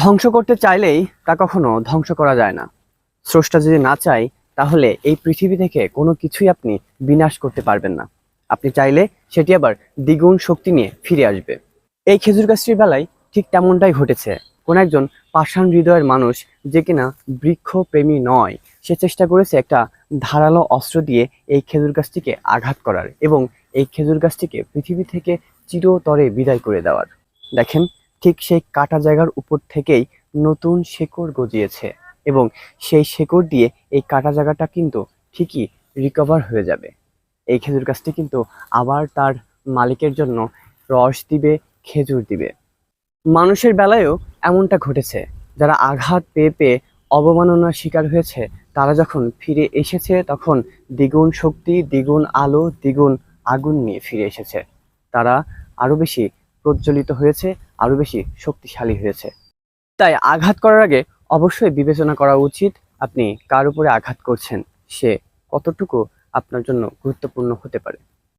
ধ্বংস করতে চাইলেই তা কখনো ধ্বংস করা যায় না। স্রষ্টা যদি না চায়, তাহলে এই পৃথিবী থেকে কোনো কিছুই আপনি বিনাশ করতে পারবেন না। আপনি চাইলে সেটি আবার দ্বিগুণ শক্তি নিয়ে ফিরে আসবে। এই খেজুর গাছটির বেলায় ঠিক তেমনটাই ঘটেছে। কোন একজন পাষাণ হৃদয়ের মানুষ যে কিনা বৃক্ষ প্রেমী নয়, সে চেষ্টা করেছে একটা ধারালো অস্ত্র দিয়ে এই খেজুর গাছটিকে আঘাত করার এবং এই খেজুর গাছটিকে পৃথিবী থেকে চিরতরে বিদায় করে দেওয়ার। দেখেন ঠিক সেই কাটা জায়গার উপর থেকেই নতুন শেকড় গজিয়েছে এবং সেই শেকড় দিয়ে এই কাটা জায়গাটা কিন্তু ঠিকই রিকভার হয়ে যাবে। এই খেজুর গাছটি কিন্তু আবার তার মালিকের জন্য রস দিবে, খেজুর দিবে। মানুষের বেলায়ও এমনটা ঘটেছে। যারা আঘাত পেয়ে পেয়ে অবমাননার শিকার হয়েছে, তারা যখন ফিরে এসেছে, তখন দ্বিগুণ শক্তি, দ্বিগুণ আলো, দ্বিগুণ আগুন নিয়ে ফিরে এসেছে। তারা আরও বেশি প্রজ্বলিত হয়েছে, আরও বেশি শক্তিশালী হয়েছে। তাই আঘাত করার আগে অবশ্যই বিবেচনা করা উচিত আপনি কার উপরে আঘাত করছেন, সে কতটুকু আপনার জন্য গুরুত্বপূর্ণ হতে পারে।